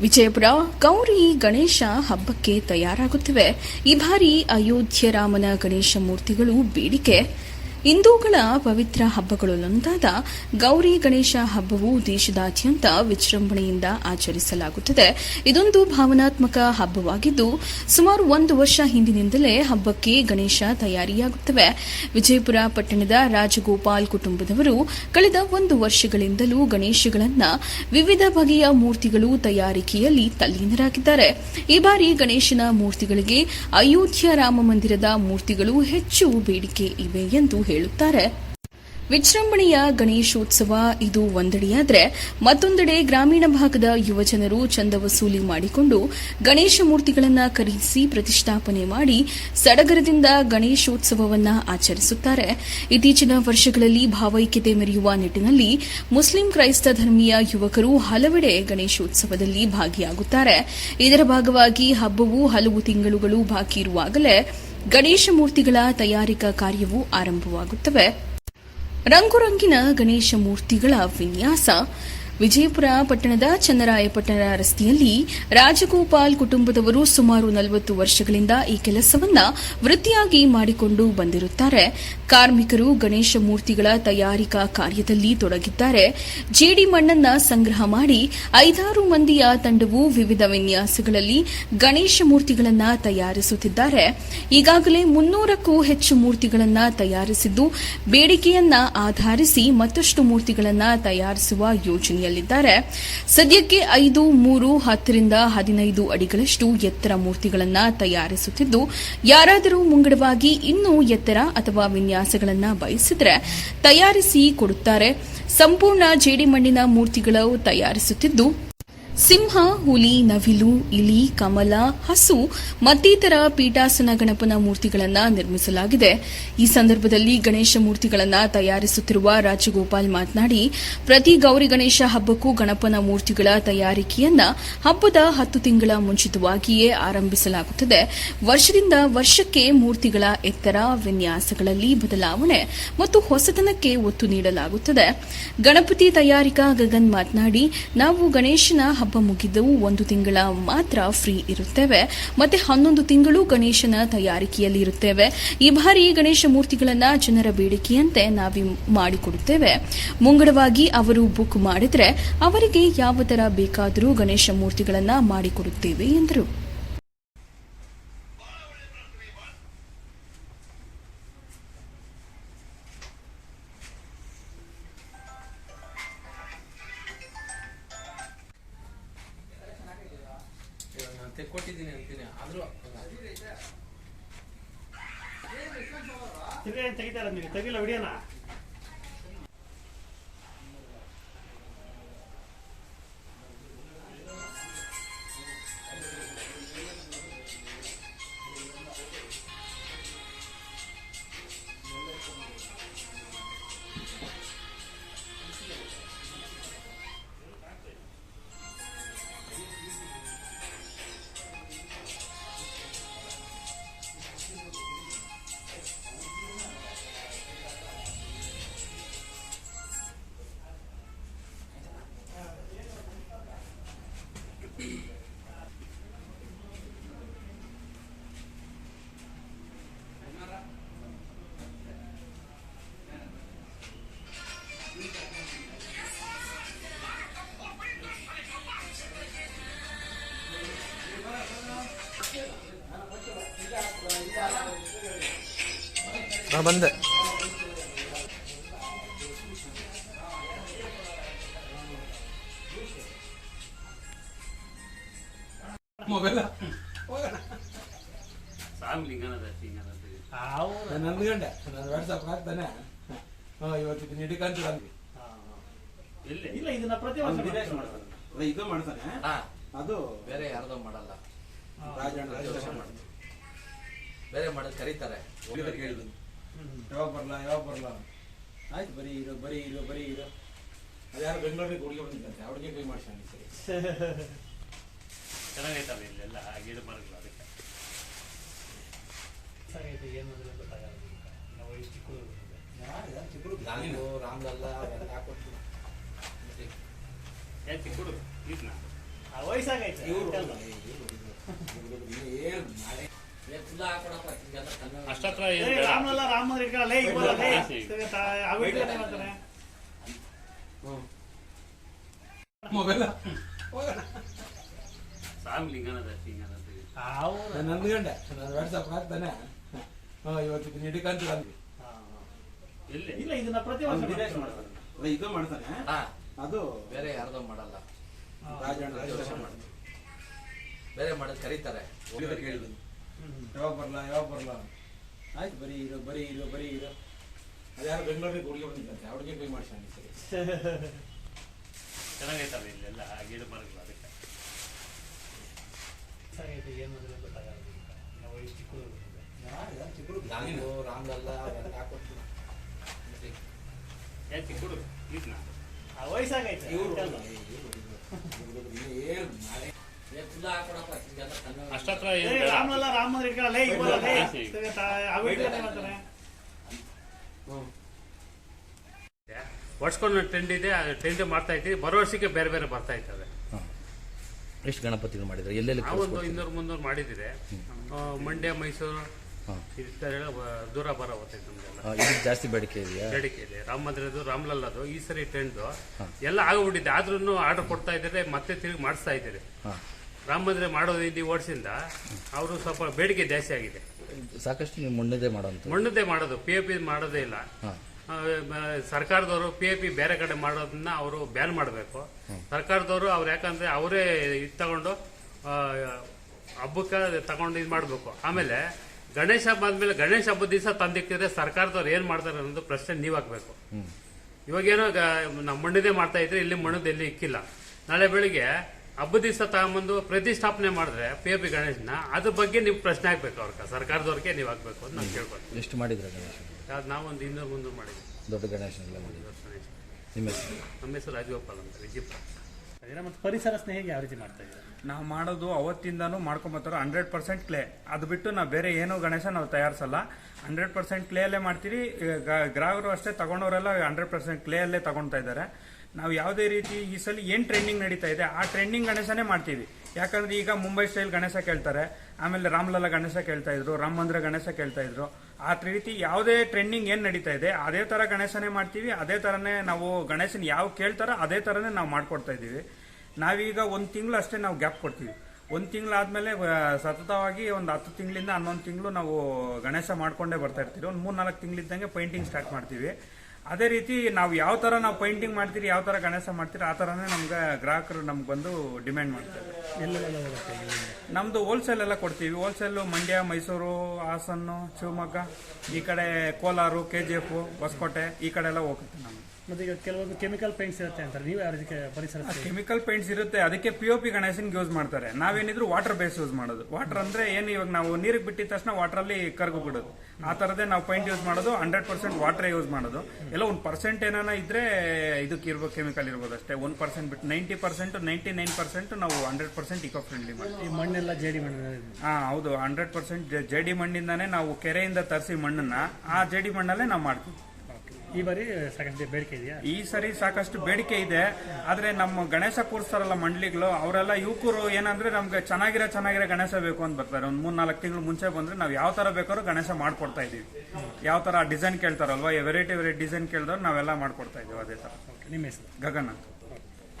ವಿಜಯಪುರ ಗೌರಿ ಗಣೇಶ ಹಬ್ಬಕ್ಕೆ ತಯಾರಾಗುತ್ತಿವೆ. ಈ ಬಾರಿ ಅಯೋಧ್ಯ ರಾಮನ ಗಣೇಶ ಮೂರ್ತಿಗಳು ಬೇಡಿಕೆ. ಹಿಂದೂಗಳ ಪವಿತ್ರ ಹಬ್ಬಗಳಲ್ಲೊಂದಾದ ಗೌರಿ ಗಣೇಶ ಹಬ್ಬವು ದೇಶದಾದ್ಯಂತ ವಿಜೃಂಭಣೆಯಿಂದ ಆಚರಿಸಲಾಗುತ್ತದೆ. ಇದೊಂದು ಭಾವನಾತ್ಮಕ ಹಬ್ಬವಾಗಿದ್ದು, ಸುಮಾರು ಒಂದು ವರ್ಷ ಹಿಂದಿನಿಂದಲೇ ಹಬ್ಬಕ್ಕೆ ಗಣೇಶ ತಯಾರಿಯಾಗುತ್ತವೆ. ವಿಜಯಪುರ ಪಟ್ಟಣದ ರಾಜಗೋಪಾಲ್ ಕುಟುಂಬದವರು ಕಳೆದ ಒಂದು ವರ್ಷಗಳಿಂದಲೂ ಗಣೇಶಗಳನ್ನು ವಿವಿಧ ಬಗೆಯ ಮೂರ್ತಿಗಳು ತಯಾರಿಕೆಯಲ್ಲಿ ತಲ್ಲೀನರಾಗಿದ್ದಾರೆ. ಈ ಬಾರಿ ಗಣೇಶನ ಮೂರ್ತಿಗಳಿಗೆ ಅಯೋಧ್ಯ ರಾಮ ಮಂದಿರದ ಮೂರ್ತಿಗಳು ಹೆಚ್ಚು ಬೇಡಿಕೆ ಇವೆ ಎಂದು ಹೇಳುತ್ತಾರೆ. ವಿಜೃಂಭಣೆಯ ಗಣೇಶೋತ್ಸವ ಇದು ಒಂದೆಡೆಯಾದರೆ ಮತ್ತೊಂದೆಡೆ ಗ್ರಾಮೀಣ ಭಾಗದ ಯುವಜನರು ಚಂದ ವಸೂಲಿ ಮಾಡಿಕೊಂಡು ಗಣೇಶ ಮೂರ್ತಿಗಳನ್ನು ಖರೀದಿಸಿ ಪ್ರತಿಷ್ಠಾಪನೆ ಮಾಡಿ ಸಡಗರದಿಂದ ಗಣೇಶೋತ್ಸವವನ್ನು ಆಚರಿಸುತ್ತಾರೆ. ಇತ್ತೀಚಿನ ವರ್ಷಗಳಲ್ಲಿ ಭಾವೈಕ್ಯತೆ ಮೆರೆಯುವ ನಿಟ್ಟಿನಲ್ಲಿ ಮುಸ್ಲಿಂ ಕ್ರೈಸ್ತ ಧರ್ಮೀಯ ಯುವಕರು ಹಲವೆಡೆ ಗಣೇಶೋತ್ಸವದಲ್ಲಿ ಭಾಗಿಯಾಗುತ್ತಾರೆ. ಇದರ ಭಾಗವಾಗಿ ಹಬ್ಬವು ಹಲವು ತಿಂಗಳುಗಳು ಬಾಕಿ ಇರುವಾಗಲೇ ಗಣೇಶ ಮೂರ್ತಿಗಳ ತಯಾರಿಕಾ ಕಾರ್ಯವು ಆರಂಭವಾಗುತ್ತವೆ. ರಂಗುರಂಗಿನ ಗಣೇಶ ಮೂರ್ತಿಗಳ ವಿನ್ಯಾಸ ವಿಜಯಪುರ ಪಟ್ಟಣದ ಚನ್ನರಾಯಪಟ್ಟಣ ರಸ್ತೆಯಲ್ಲಿ ರಾಜಗೋಪಾಲ್ ಕುಟುಂಬದವರು ಸುಮಾರು ನಲವತ್ತು ವರ್ಷಗಳಿಂದ ಈ ಕೆಲಸವನ್ನ ವೃತ್ತಿಯಾಗಿ ಮಾಡಿಕೊಂಡು ಬಂದಿರುತ್ತಾರೆ. ಕಾರ್ಮಿಕರು ಗಣೇಶ ಮೂರ್ತಿಗಳ ತಯಾರಿಕಾ ಕಾರ್ಯದಲ್ಲಿ ತೊಡಗಿದ್ದಾರೆ. ಜೇಡಿ ಮಣ್ಣನ್ನ ಸಂಗ್ರಹ ಮಾಡಿ ಐದಾರು ಮಂದಿಯ ತಂಡವು ವಿವಿಧ ವಿನ್ಯಾಸಗಳಲ್ಲಿ ಗಣೇಶ ಮೂರ್ತಿಗಳನ್ನ ತಯಾರಿಸುತ್ತಿದ್ದಾರೆ. ಈಗಾಗಲೇ ಮುನ್ನೂರಕ್ಕೂ ಹೆಚ್ಚು ಮೂರ್ತಿಗಳನ್ನ ತಯಾರಿಸಿದ್ದು, ಬೇಡಿಕೆಯನ್ನ ಆಧರಿಸಿ ಮತ್ತಷ್ಟು ಮೂರ್ತಿಗಳನ್ನ ತಯಾರಿಸುವ ಯೋಜನೆಯಲ್ಲಿದ್ದಾರೆ ಸದ್ಯಕ್ಕೆ ಐದು, ಮೂರು, ಹತ್ತರಿಂದ ಹದಿನೈದು ಅಡಿಗಳಷ್ಟು ಎತ್ತರ ಮೂರ್ತಿಗಳನ್ನು ತಯಾರಿಸುತ್ತಿದ್ದು, ಯಾರಾದರೂ ಮುಂಗಡವಾಗಿ ಇನ್ನೂ ಎತ್ತರ ಅಥವಾ ವಿನ್ಯಾಸಗಳನ್ನು ಬಯಸಿದರೆ ತಯಾರಿಸಿ ಕೊಡುತ್ತಾರೆ. ಸಂಪೂರ್ಣ ಜೇಡಿಮಣ್ಣಿನ ಮೂರ್ತಿಗಳು ತಯಾರಿಸುತ್ತಿದ್ದು ಸಿಂಹ, ಹುಲಿ, ನವಿಲು, ಇಲಿ, ಕಮಲ, ಹಸು ಮತ್ತಿತರ ಪೀಠಾಸನ ಗಣಪನ ಮೂರ್ತಿಗಳನ್ನು ನಿರ್ಮಿಸಲಾಗಿದೆ. ಈ ಸಂದರ್ಭದಲ್ಲಿ ಗಣೇಶ ಮೂರ್ತಿಗಳನ್ನು ತಯಾರಿಸುತ್ತಿರುವ ರಾಜಗೋಪಾಲ್ ಮಾತನಾಡಿ, ಪ್ರತಿ ಗೌರಿ ಗಣೇಶ ಹಬ್ಬಕ್ಕೂ ಗಣಪನ ಮೂರ್ತಿಗಳ ತಯಾರಿಕೆಯನ್ನ ಹಬ್ಬದ ಹತ್ತು ತಿಂಗಳ ಮುಂಚಿತವಾಗಿಯೇ ಆರಂಭಿಸಲಾಗುತ್ತದೆ. ವರ್ಷದಿಂದ ವರ್ಷಕ್ಕೆ ಮೂರ್ತಿಗಳ ಎತ್ತರ, ವಿನ್ಯಾಸಗಳಲ್ಲಿ ಬದಲಾವಣೆ ಮತ್ತು ಹೊಸತನಕ್ಕೆ ಒತ್ತು ನೀಡಲಾಗುತ್ತದೆ. ಗಣಪತಿ ತಯಾರಿಕಾ ಗಗನ್ ಮಾತನಾಡಿ, ನಾವು ಗಣೇಶನ ಮುಗಿದು ಒಂದು ತಿಂಗಳ ಮಾತ್ರ ಫ್ರೀ ಇರುತ್ತೇವೆ. ಮತ್ತೆ ಹನ್ನೊಂದು ತಿಂಗಳು ಗಣೇಶನ ತಯಾರಿಕೆಯಲ್ಲಿ ಇರುತ್ತೇವೆ. ಈ ಬಾರಿ ಗಣೇಶ ಮೂರ್ತಿಗಳನ್ನ ಜನರ ಬೇಡಿಕೆಯಂತೆ ನಾವು ಮಾಡಿಕೊಡುತ್ತೇವೆ. ಮುಂಗಡವಾಗಿ ಅವರು ಬುಕ್ ಮಾಡಿದ್ರೆ ಅವರಿಗೆ ಯಾವ ತರ ಬೇಕಾದರೂ ಗಣೇಶ ಮೂರ್ತಿಗಳನ್ನ ಮಾಡಿಕೊಡುತ್ತೇವೆ ಎಂದರು. ತೆಕ್ಕೊಟ್ಟಿದ್ದೀನಿ ಅಂತೀನಿ. ಆದ್ರೂ ತೆಗಿತಾರ ತೆಗಿಲ್ಲ ವಿಡಿಯೋನ ನಾ ಬಂದೆ. ಮೊಬೈಲ್ ನಾನು ಅಂದ್ಕೊಂಡೆ ನಾನು ವಾಟ್ಸಪ್ ಹಾಕ್ತಾನೆ. ಇವತ್ತು ಹಿಡ್ಕಂತ ಹಾ ಇಲ್ಲ ಇದನ್ನ ಪ್ರತಿ ವರ್ಷ ಮಾಡ್ತಾರೆ. ಅದೇ ಇದು ಮಾಡ್ತಾನೆ. ಹಾ. ಅದು ಬೇರೆ ಯಾರ್ದೋ ಮಾಡಲ್ಲ. ಮಾಡ್ತಾರೆ. ಬೇರೆ ಮಾಡೋದು ಕರೀತಾರೆ. ಹ್ಮ್. ಯಾವಾಗ ಬರಲ್ಲ ಯಾವಾಗ ಬರಲ್ಲ ಆಯ್ತು ಬರೀ ಇರೋ ಬರೀ ಇರೋ ಬರೀ ಇರೋ. ಅದು ಯಾರು ಬೆಂಗಳೂರಿಗೆ ಹುಡುಗಿ ಬಂದಿದ್ದಂತೆ ಅವ್ರಿಗೆ ಕೈ ಮಾಡ್ಸಿ ಸರಿ. ಚೆನ್ನಾಗೈತಲ್ಲ ಇಲ್ಲೆಲ್ಲ? ಗಿಡ ಮರಗಳು ಅದಕ್ಕೆ. ಚೆನ್ನಾಗೈತೆ ಏನು ಅಂದ್ರೆ ಗೊತ್ತಾಗಲ್ಲ ನಾವು ಇಷ್ಟು ಚಿಕ್ಕ ಹುಡುಗರು. ಯಾರು ಯಾರು ಚಿಕ್ಕ ಹುಡುಗ? ನಾನು ರಾಮ್ಲಲ್ಲ ಅವೆಲ್ಲ ಹಾಕೊಟ್ಟು. ಏನ್ ಚಿಕ್ಕ ಹುಡುಗ ಇದ್ನ ಆ ವಯಸ್ಸಾಗೈತೆ ಇವ್ರು ಅಷ್ಟತ್ರ ಏ, ಏನು ಬೇಡ. ರಾಮಲ್ಲ ಈಗ ಅಂತ ಮಾಡ್ತಾರೆ. ಮೊಬೈಲ್. ಸ್ವಾಮಿ ಲಿಂಗನದ ಲಿಂಗನದ ಅವ್ರು- ನಾನು ವಾಟ್ಸಪ್ ಹಾಕ್ತಾನೆ. ಹಾ ಇವತ್ತು ಇದನ್ನ ಹಿಡ್ಕಂತ ಬಂದ್ವಿ. ಹಾ, ಹಾ. ಎಲ್ಲಿ? ಇಲ್ಲ ಇದನ್ನ ಪ್ರತಿ ವರ್ಷ ಮಾಡ್ತಾರೆ. ಅಲ್ಲ, ಇದು ಮಾಡ್ತಾನೆ. ಹಾ. ಅದು ಬೇರೆ ಯಾರ್ದೋ ಮಾಡಲ್ಲ. ರಾಜಣ್ಣ ಮಾಡ್ತೀವಿ ಬೇರೆ ಮಾಡೋದು ಕರೀತಾರೆ. ಕೇಳಿದ್ರು. ಕೇಳಿದ್ದೀನಿ. ಯಾವಾಗ ಬರಲ್ಲ ಯಾವಾಗ ಬರಲ್ಲ ಆಯ್ತು ಬರೀ ಇರೋ ಬರೀ ಇರೋ ಬರೀ ಇರೋ. ಅದ್ಯಾರು ಬೆಂಗಳೂರಿಗೆ ಹುಡುಗಿ ಬಂದಿದ್ದಂತೆ ಅವ್ರಿಗೆ ಬೈ ಮಾಡಿಸ್ ಈ ಸರಿ ಚೆನ್ನಾಗೈತಲ್ಲ ಇಲ್ಲೆಲ್ಲ ಗಿಡ ಮರಗಳು ಅದಕ್ಕೆ. ಚೆನ್ನಾಗೈತೆ ಏನು ಮಾಡಿದ್ರೆ ಗೊತ್ತಾಗಲ್ಲ. ನಾವು ನಾನು ಚಿಕ್ಕ ಹುಡುಗ್ರು. ರಾಮು ರಾಮ್ಲಲ್ಲ ಅವೆಲ್ಲ ಹಾಕೊಟ್ಟು ಏನ್ ಚಿಕ್ಕ ಹುಡುಗ ಈದ್ನ? ಆ ವಯಸ್ಸಾಗೈತೆ ಇವ್ರು ಏನು ಮಾಡಿ ಅಷ್ಟತ್ರ ರಾಮಲ್ಲ. ವರ್ಷಕ್ಕೊಂದು ಟ್ರೆಂಡ್ ಇದೆ ಆ ಟ್ರೆಂಡ್ ಮಾಡ್ತಾ ಇದ್ದೀವಿ ಬರೋ ವರ್ಷಕ್ಕೆ ಬೇರೆ ಬೇರೆ ಬರ್ತಾ ಇದ್ದಾವೆ ಎಷ್ಟು ಗಣಪತಿಗಳು ಮಾಡಿದ್ರೆ ಎಲ್ಲೆಲ್ಲಿ ಒಂದು ಇನ್ನೂರು ಮುನ್ನೂರು ಮಾಡಿದ್ದೀರಿ. ಮಂಡ್ಯ ಮೈಸೂರು ದೂರ ಬರೋ ಜಾಸ್ತಿ ಬೇಡಿಕೆ ಇದೆಯಾ? ಬೇಡಿಕೆ ಇದೆ. ರಾಮ ಮಂದಿರದ್ದು ರಾಮ್ಲಲ್ಲದು ಈ ಸರಿ ಟ್ರೆಂಡ್ ಎಲ್ಲ ಆಗೋಗ್ಬಿಟ್ಟಿದೆ. ಆದ್ರೂ ಆರ್ಡರ್ ಕೊಡ್ತಾ ಇದ್ದಾರೆ ಮತ್ತೆ ತಿರುಗಿ ಮಾಡಿಸ್ತಾ ಇದ್ದೀರಿ. ರಾಮ ಮಂದಿರ ಮಾಡೋದು ಇಲ್ಲಿ ಓಡಿಸಿಂದ ಅವರು ಸ್ವಲ್ಪ ಬೇಡಿಕೆ ಜಾಸ್ತಿ ಆಗಿದೆ. ಸಾಕಷ್ಟು ನೀವು ಮಣ್ಣದೆ ಮಾಡೋದು ಮಣ್ಣದ್ದೇ ಮಾಡೋದು ಪಿ ಎ ಪಿ ಮಾಡೋದೇ ಇಲ್ಲ. ಸರ್ಕಾರದವರು ಪಿ ಎ ಪಿ ಬೇರೆ ಕಡೆ ಮಾಡೋದನ್ನ ಅವರು ಬ್ಯಾನ್ ಮಾಡಬೇಕು. ಸರ್ಕಾರದವರು ಅವ್ರು ಯಾಕಂದ್ರೆ ಅವರೇ ಇದು ತಗೊಂಡು ಹಬ್ಬಕ್ಕೆ ತಗೊಂಡು ಇದು ಮಾಡಬೇಕು. ಆಮೇಲೆ ಗಣೇಶ ಹಬ್ಬ ಆದ್ಮೇಲೆ ಗಣೇಶ ಹಬ್ಬದ ದಿವಸ ತಂದಿಕ್ಕಿದ್ರೆ ಸರ್ಕಾರದವ್ರು ಏನು ಮಾಡ್ತಾರೆ ಅನ್ನೋದು ಪ್ರಶ್ನೆ ನೀವು ಹಾಕ್ಬೇಕು ಇವಾಗೇನೋ ನಮ್ಮ ನಾವು ಮಣ್ಣದೇ ಮಾಡ್ತಾ ಇದ್ರೆ ಇಲ್ಲಿ ಮಣ್ಣದ ಎಲ್ಲಿ ಇಕ್ಕಿಲ್ಲ. ನಾಳೆ ಬೆಳಿಗ್ಗೆ ಹಬ್ಬದ ದಿವಸ ತಗೊಂಬಂದು ಪ್ರತಿಷ್ಠಾಪನೆ ಮಾಡಿದ್ರೆ ಪಿ ಎ ಪಿ ಗಣೇಶನ ಅದ್ರ ಬಗ್ಗೆ ನೀವು ಪ್ರಶ್ನೆ ಹಾಕ್ಬೇಕು ಅವ್ರಿಗೆ ಸರ್ಕಾರದವ್ರಿಗೆ ನೀವು ಹಾಕ್ಬೇಕು ಅಂತ ನಾನು ಕೇಳ್ಕೊಳ್ತೀನಿ ಎಷ್ಟು ಮಾಡಿದ್ರೆ ಗಣೇಶ ಅದು ನಾವೊಂದು ಇನ್ನೂರು ಮುನ್ನೂರು ಮಾಡಿದ್ವಿ. ದೊಡ್ಡ ಗಣೇಶ. ನಿಮ್ಮ ಹೆಸರು? ನಮ್ಮ ಹೆಸರು ರಾಜಗೋಪಾಲ್ ಅಂತ ವಿಜಯಪುರ ಮತ್ತು ಮತ್ತೆ ಪರಿಸರ ಸ್ನೇಹಿಗೆ ಯಾವ ರೀತಿ ಮಾಡ್ತಾ ಇದ್ದೀವಿ ನಾವು ಮಾಡೋದು ಅವತ್ತಿಂದಾನು ಮಾಡ್ಕೊಂಬತ್ತಾರ ಹಂಡ್ರೆಡ್ ಪರ್ಸೆಂಟ್ ಕ್ಲೇ. ಅದು ಬಿಟ್ಟು ನಾವು ಬೇರೆ ಏನು ಗಣೇಶ ನಾವು ತಯಾರಿಸಲ್ಲ. ಹಂಡ್ರೆಡ್ ಪರ್ಸೆಂಟ್ ಕ್ಲೇಯಲ್ಲೇ ಮಾಡ್ತೀರಿ ಮಾಡ್ತೀವಿ ಗ್ರಾಹಕರು ಅಷ್ಟೇ ತಗೊಂಡವರೆಲ್ಲ ಹಂಡ್ರೆಡ್ ಪರ್ಸೆಂಟ್ ಕ್ಲೇಯಲ್ಲೇ ತಗೊಳ್ತಾ ಇದ್ದಾರೆ. ನಾವು ಯಾವುದೇ ರೀತಿ ಈ ಸಲ ಏನು ಟ್ರೆಂಡಿಂಗ್ ನಡೀತಾ ಇದೆ, ಆ ಟ್ರೆಂಡಿಂಗ್ ಗಣೇಶನೇ ಮಾಡ್ತೀವಿ. ಯಾಕಂದ್ರೆ ಈಗ ಮುಂಬೈ ಸ್ಟೈಲ್ ಗಣೇಶ ಕೇಳ್ತಾರೆ, ಆಮೇಲೆ ರಾಮ್ಲಲ್ಲ ಗಣೇಶ ಕೇಳ್ತಾ ಇದ್ರು, ರಾಮ ಮಂದಿರ ಗಣೇಶ ಕೇಳ್ತಾ ಇದ್ರು. ಆ ರೀತಿ ಯಾವುದೇ ಟ್ರೆಂಡಿಂಗ್ ಏನು ನಡೀತಾ ಇದೆ, ಅದೇ ಥರ ಗಣೇಶನೇ ಮಾಡ್ತೀವಿ, ಅದೇ ಥರನೇ ನಾವು ಗಣೇಶನ ಯಾವ ಕೇಳ್ತಾರೋ ಅದೇ ಥರನೇ ನಾವು ಮಾಡ್ಕೊಡ್ತಾ ಇದ್ದೀವಿ. ನಾವೀಗ ಒಂದು ತಿಂಗಳು ಅಷ್ಟೇ ನಾವು ಗ್ಯಾಪ್ ಕೊಡ್ತೀವಿ. ಒಂದು ತಿಂಗಳಾದಮೇಲೆ ಸತತವಾಗಿ ಒಂದು ಹತ್ತು ತಿಂಗಳಿಂದ ಹನ್ನೊಂದು ತಿಂಗಳು ನಾವು ಗಣೇಶ ಮಾಡ್ಕೊಂಡೇ ಬರ್ತಾ ಇರ್ತೀವಿ. ಒಂದು ಮೂರು ನಾಲ್ಕು ತಿಂಗಳಿದ್ದಂಗೆ ಪೇಂಟಿಂಗ್ ಸ್ಟಾರ್ಟ್ ಮಾಡ್ತೀವಿ. ಅದೇ ರೀತಿ ನಾವು ಯಾವ ಥರ ನಾವು ಪೇಂಟಿಂಗ್ ಮಾಡ್ತೀರಿ, ಯಾವ ಥರ ಗಣೇಶ ಮಾಡ್ತೀರಿ, ಆ ಥರನೇ ನಮ್ಗೆ ಗ್ರಾಹಕರು ನಮ್ಗೆ ಬಂದು ಡಿಮ್ಯಾಂಡ್ ಮಾಡ್ತಾರೆ. ಹೋಗುತ್ತೆ ನಮ್ಮದು ನಮ್ದು ಹೋಲ್ಸೇಲ್ ಎಲ್ಲ ಕೊಡ್ತೀವಿ. ಹೋಲ್ಸೇಲು ಮಂಡ್ಯ, ಮೈಸೂರು ಹಾಸನ್ನು ಶಿವಮೊಗ್ಗ, ಈ ಕಡೆ Kolar K G F Hoskote, ಈ ಕಡೆ ಎಲ್ಲ ಹೋಗುತ್ತೆ ನಮ್ಗೆ. ಮತ್ತೆ ಈಗ ಕೆಲವೊಂದು ಕೆಮಿಕಲ್ ಪೇಂಟ್ಸ್ ಇರುತ್ತೆ ಅಂತಾರೆ. ನೀವು ಯಾವ ರೀತಿ ಪರಿಸರ ಕೆಮಿಕಲ್ ಪೇಂಟ್ಸ್ ಇರುತ್ತೆ. ಅದಕ್ಕೆ ಪಿ ಒ ಪಿ ಗಣೇಶನ್ಗೆ ಯೂಸ್ ಮಾಡ್ತಾರೆ. ನಾವೇನಿದ್ರು ವಾಟರ್ ಬೇಸ್ ಯೂಸ್ ಮಾಡೋದು. ವಾಟರ್ ಅಂದ್ರೆ ಏನು? ಇವಾಗ ನಾವು ನೀರಿಗೆ ಬಿಟ್ಟಿದ ತಕ್ಷಣ ವಾಟರ್ ಅಲ್ಲಿ ಕರ್ಗು ಬಿಡೋದು. ಆ ತರದೇ ನಾವು ಪೇಂಟ್ ಯೂಸ್ ಮಾಡೋದು. ಹಂಡ್ರೆಡ್ ಪರ್ಸೆಂಟ್ ವಾಟರ್ ಯೂಸ್ ಮಾಡೋದು. ಎಲ್ಲ ಒಂದು ಪರ್ಸೆಂಟ್ ಏನಾನ ಇದ್ರೆ ಇದಕ್ಕೆ ಇರ್ಬೋದು ಕೆಮಿಕಲ್ ಇರ್ಬೋದು ಅಷ್ಟೇ. ಒನ್ ಪರ್ಸೆಂಟ್ ಬಿಟ್ಟು ninety percent ninety nine percent ನಾವು ಹಂಡ್ರೆಡ್ ಪರ್ಸೆಂಟ್ ಇಕೋ ಫ್ರೆಂಡ್ಲಿ ಮಾಡ್ತೀವಿ. ಈ ಮಣ್ಣೆಲ್ಲ ಜೇಡಿ ಮಣ್ಣು ಹಾಂ ಹೌದು. ಹಂಡ್ರೆಡ್ ಪರ್ಸೆಂಟ್ ಜೇಡಿ ಮಣ್ಣಿಂದಾನೇ ನಾವು ಕೆರೆಯಿಂದ ತರಿಸಿ ಮಣ್ಣನ್ನ ಆ ಜೇಡಿ ಮಣ್ಣಲ್ಲೇ ನಾವು ಮಾಡ್ತೀವಿ. ಈ ಬಾರಿ ಸಾಕಷ್ಟು ಬೇಡಿಕೆ ಇದೆಯಾ? ಈ ಸರಿ ಸಾಕಷ್ಟು ಬೇಡಿಕೆ ಇದೆ. ಆದ್ರೆ ನಮ್ಮ ಗಣೇಶ ಕೂರಿಸ್ತಾರಲ್ಲ ಮಂಡ್ಲಿಗಳು ಅವರೆಲ್ಲ ಯುವಕರು ಏನಂದ್ರೆ ನಮ್ಗೆ ಚೆನ್ನಾಗಿರೋ ಚೆನ್ನಾಗಿರೋ ಗಣೇಶ ಬೇಕು ಅಂತ ಬರ್ತಾರೆ. ಒಂದ್ ಮೂರ್ ನಾಲ್ಕು ತಿಂಗಳು ಮುಂಚೆ ಬಂದ್ರೆ ನಾವು ಯಾವ ತರ ಬೇಕಾದ್ರೂ ಗಣೇಶ ಮಾಡ್ಕೊಡ್ತಾ ಇದೀವಿ ಯಾವ ತರ ಡಿಸೈನ್ ಕೇಳ್ತಾರಲ್ವಾ ವೆರೈಟಿ ವೆರೈಟಿ ಡಿಸೈನ್ ಕೇಳಿದವ್ರು ನಾವೆಲ್ಲ ಮಾಡ್ಕೊಡ್ತಾ ಇದೀವಿ ಅದೇ ತರ. ನಿಮ್ಮ ಹೆಸರು? ಗಗನ್ ಅಂತ.